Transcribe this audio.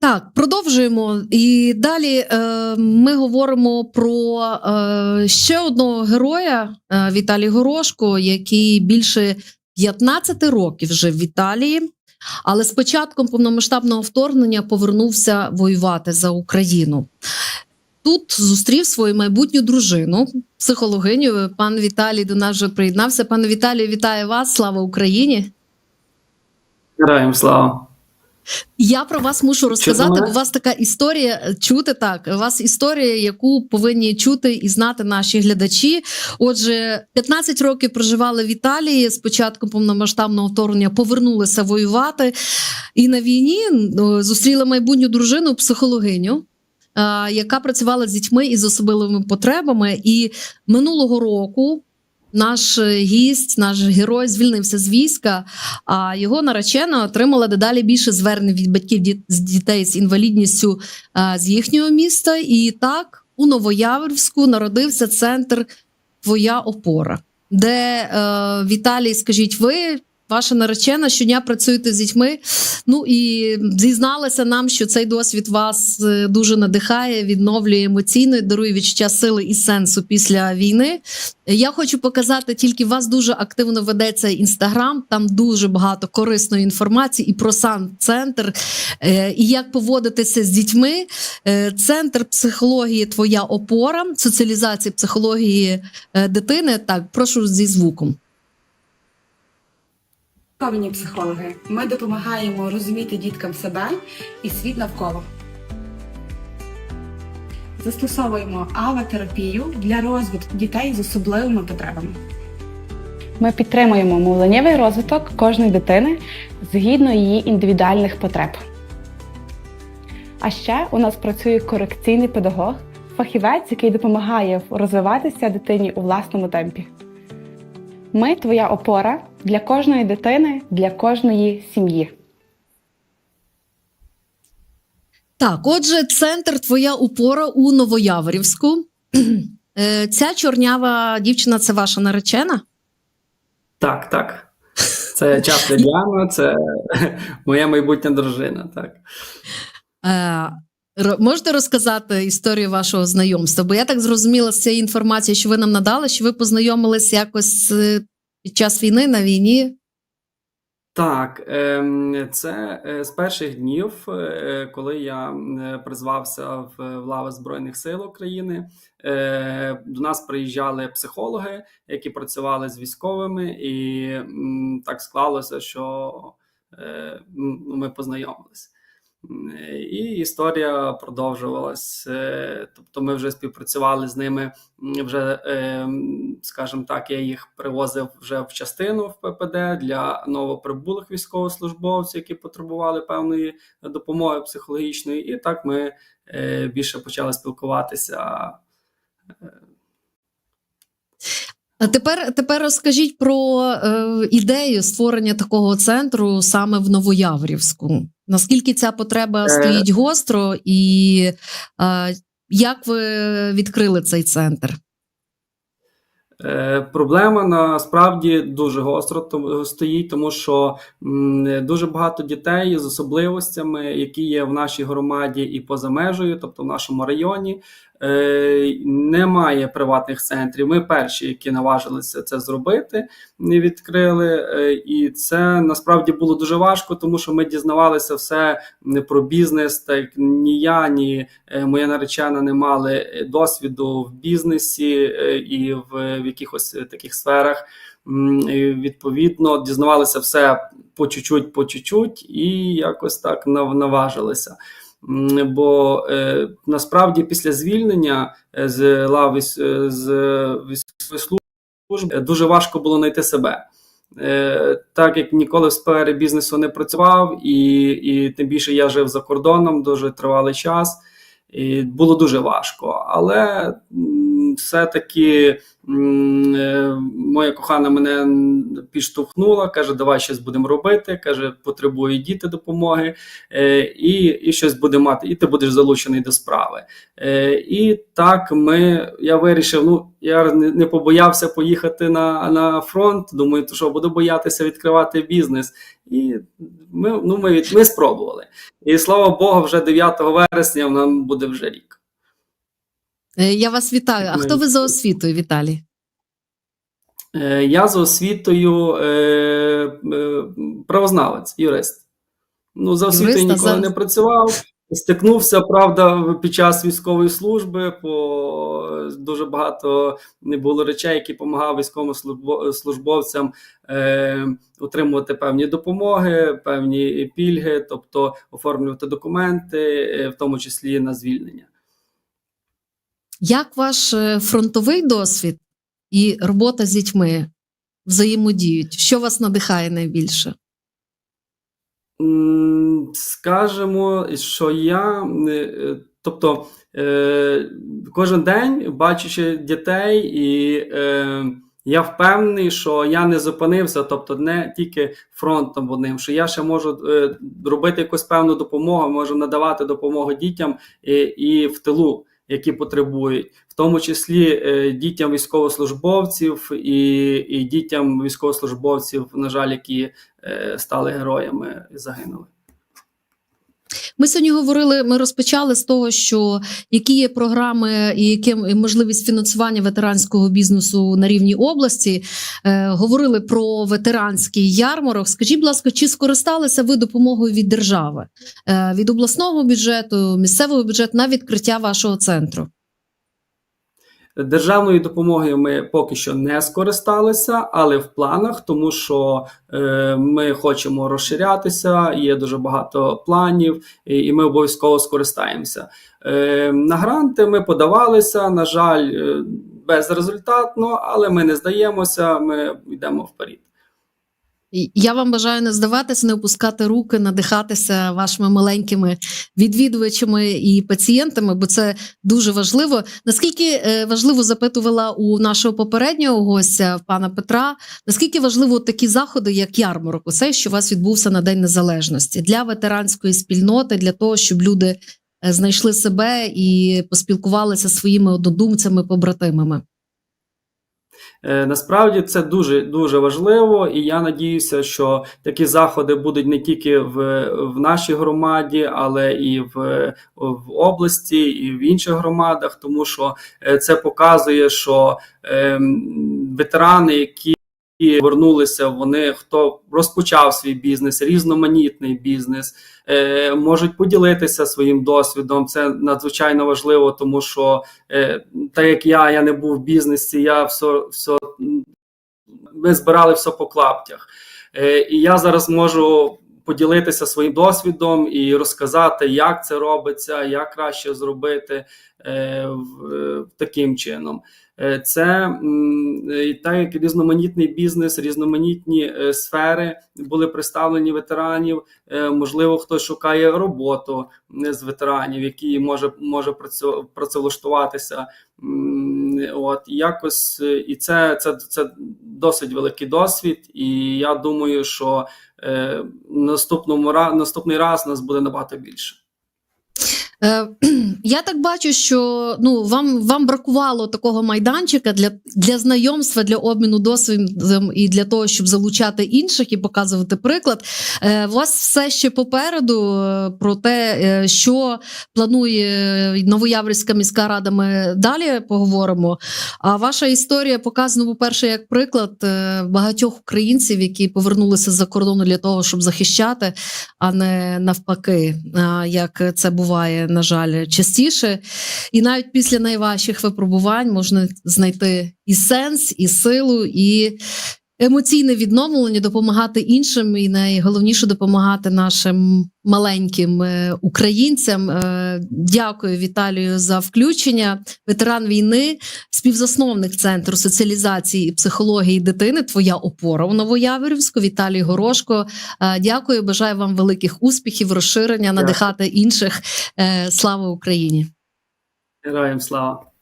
Так, продовжуємо. І далі е, ми говоримо про е, ще одного героя е, Віталій Горошко, який більше 15 років жив в Італії, але з початком повномасштабного вторгнення повернувся воювати за Україну. Тут зустрів свою майбутню дружину, психологиню. Пан Віталій до нас вже приєднався. Пане Віталію, вітаю вас! Слава Україні! Героям слава. Я про вас мушу розказати, бо у вас така історія е, чути так. У вас історія, яку повинні чути і знати наші глядачі. Отже, 15 років проживали в Італії. З початком повномасштабного вторгнення повернулися воювати. І на війні ну, зустріли майбутню дружину, психологиню. е, Яка працювала з дітьми із особливими потребами, і минулого року наш е, гість, наш герой звільнився з війська, а його наречена отримала дедалі більше звернень від батьків з дітей з інвалідністю з їхнього міста. І так у Новояворівську народився центр Твоя опора, де е, Віталій, скажіть, ви. Ваша наречена щодня працюєте з дітьми. Ну і зізналася нам, що цей досвід вас е, дуже надихає, відновлює емоційно, дарує відчуття сили і сенсу після війни. Я хочу показати тільки вас дуже активно ведеться інстаграм. Там дуже багато корисної інформації і про сам центр, е, і як поводитися з дітьми. Е, Центр психології Твоя опора, соціалізації психології дитини. Так, прошу зі звуком. Ковні психологи. Ми допомагаємо розуміти діткам себе і світ навколо. Застосовуємо ава-терапію для розвитку дітей з особливими потребами. Ми підтримуємо мовленнєвий розвиток кожної дитини згідно її індивідуальних потреб. А ще у нас працює корекційний педагог, фахівець, який допомагає розвиватися дитині у власному темпі. Ми твоя опора для кожної дитини, для кожної сім'ї. Так, отже, центр Твоя опора у Новояворівську. Е, Ця чорнява дівчина це ваша наречена? Так, так. Це часто Діана, це моя майбутня дружина. Так. Е, Можете розказати історію вашого знайомства? Бо я так зрозуміла з цієї інформації, що ви нам надали, що ви познайомились якось під час війни на війні. Так, ем, це е, з перших днів, е, коли я е, призвався в лави Збройних сил України. До нас приїжджали психологи, які працювали з військовими, і так склалося, що ми познайомилися. Е, І історія продовжувалась. Е, Тобто, ми вже співпрацювали з ними. Вже, е, скажімо так, я їх привозив вже в частину в ППД для новоприбулих військовослужбовців, які потребували певної допомоги психологічної. І так ми більше почали спілкуватися. А тепер, тепер розкажіть про е, ідею створення такого центру саме в Новояворівську. Наскільки ця потреба Е. стоїть гостро, і е, як ви відкрили цей центр? Е, Проблема насправді дуже гостро стоїть, тому що м, дуже багато дітей з особливостями, які є в нашій громаді і поза межею, тобто в нашому районі, немає приватних центрів. Ми перші, які наважилися це зробити, не відкрили. Е, І це насправді було дуже важко, тому що ми дізнавалися все про бізнес. Так ні я, ні е, моя наречена не мали е, досвіду в бізнесі е, і в, в якихось е, таких сферах. Відповідно, дізнавалися все по чуть-чуть, по чуть-чуть, і якось так нав- наважилися. Бо е, насправді після звільнення е, з лави е, з військової служби е, дуже важко було знайти себе. Е, Так як ніколи в сфері бізнесу не працював, і, і тим більше я жив за кордоном дуже тривалий час, і було дуже важко. Але все-таки е, моя кохана мене підштовхнула, каже, давай щось будемо робити. Каже, потребують діти допомоги, е, і, і щось буде мати, і ти будеш залучений до справи. Е, І так ми, я вирішив, ну я не, побоявся поїхати на, на фронт. Думаю, то що буду боятися відкривати бізнес. І ми, ну, ми, ми спробували. І слава Богу, вже 9 вересня нам буде вже рік. Е, Я вас вітаю. А хто ви за освітою, Віталій? Е, Я за освітою е, правознавець, юрист. Ну, за освітою Юрист, а ніколи за- не працював. Стикнувся, правда, під час військової служби, по дуже багато не було речей, які допомагав військовим службовцям е, отримувати певні допомоги, певні пільги, тобто оформлювати документи, в тому числі на звільнення. Як ваш е, фронтовий досвід і робота з дітьми взаємодіють? Що вас надихає найбільше? Скажемо, що я, е, тобто, е, кожен день бачачи дітей, і я впевнений, що я не зупинився, тобто не тільки фронтом одним, що я ще можу робити якусь певну допомогу, можу надавати допомогу дітям і, і в тилу, які потребують, в тому числі е, дітям військовослужбовців і, і дітям військовослужбовців, на жаль, які е, стали героями і загинули. Ми сьогодні говорили, ми розпочали з того, що які є програми і яке можливість фінансування ветеранського бізнесу на рівні області. Е, говорили про ветеранський ярмарок. Скажіть, будь ласка, чи скористалися ви допомогою від держави, е, від обласного бюджету, місцевого бюджету на відкриття вашого центру? Державною допомогою ми поки що не скористалися, але в планах, тому що е, ми хочемо розширятися, є дуже багато планів, і, і ми обов'язково скористаємося. Е, на гранти ми подавалися, на жаль, е, безрезультатно, але ми не здаємося, ми йдемо вперед. Я вам бажаю не здаватися, не опускати руки, надихатися вашими маленькими відвідувачами і пацієнтами, бо це дуже важливо. Наскільки е, важливо запитувала у нашого попереднього гостя, пана Петра, наскільки важливо такі заходи, як ярмарок, усе, що у вас відбувся на День Незалежності для ветеранської спільноти, для того, щоб люди е, знайшли себе і поспілкувалися своїми однодумцями, побратимами. Е, Насправді це дуже дуже важливо, і я надіюся, що такі заходи будуть не тільки в, в нашій громаді, але і в, в області, і в інших громадах, тому що е, це показує, що ем, ветерани, які повернулися, вони хто розпочав свій бізнес, різноманітний бізнес, е, можуть поділитися своїм досвідом. Це надзвичайно важливо, тому що е, так як я, я не був в бізнесі, я все, все ми збирали все по клаптях. Е, і я зараз можу поділитися своїм досвідом і розказати, як це робиться, як краще зробити таким чином. Е, Це е, так як різноманітний бізнес, різноманітні е, сфери були представлені ветеранів. Е, Можливо, хтось шукає роботу е, з ветеранів, який може, може працевлаштуватися. От якось е, і це, це, це досить великий досвід, і я думаю, що е, наступному наступний раз нас буде набагато більше. Е, Я так бачу, що ну вам вам бракувало такого майданчика для, для знайомства, для обміну досвідом і для того, щоб залучати інших і показувати приклад. Е, У вас все ще попереду е, про те, що планує Новояврівська міська рада. Ми далі поговоримо. А ваша історія показана, по-перше, як приклад багатьох українців, які повернулися з-за кордону для того, щоб захищати, а не навпаки, як це буває, на жаль, частіше. І навіть після найважчих випробувань можна знайти і сенс, і силу, і емоційне відновлення, допомагати іншим, і найголовніше допомагати нашим маленьким е, українцям. Е, Дякую, Віталію, за включення. Ветеран війни, співзасновник центру соціалізації і психології дитини. Твоя опора у Новояворівську. Віталій Горошко. Е, Дякую, бажаю вам великих успіхів, розширення, надихати інших. Слава Україні! Героям слава!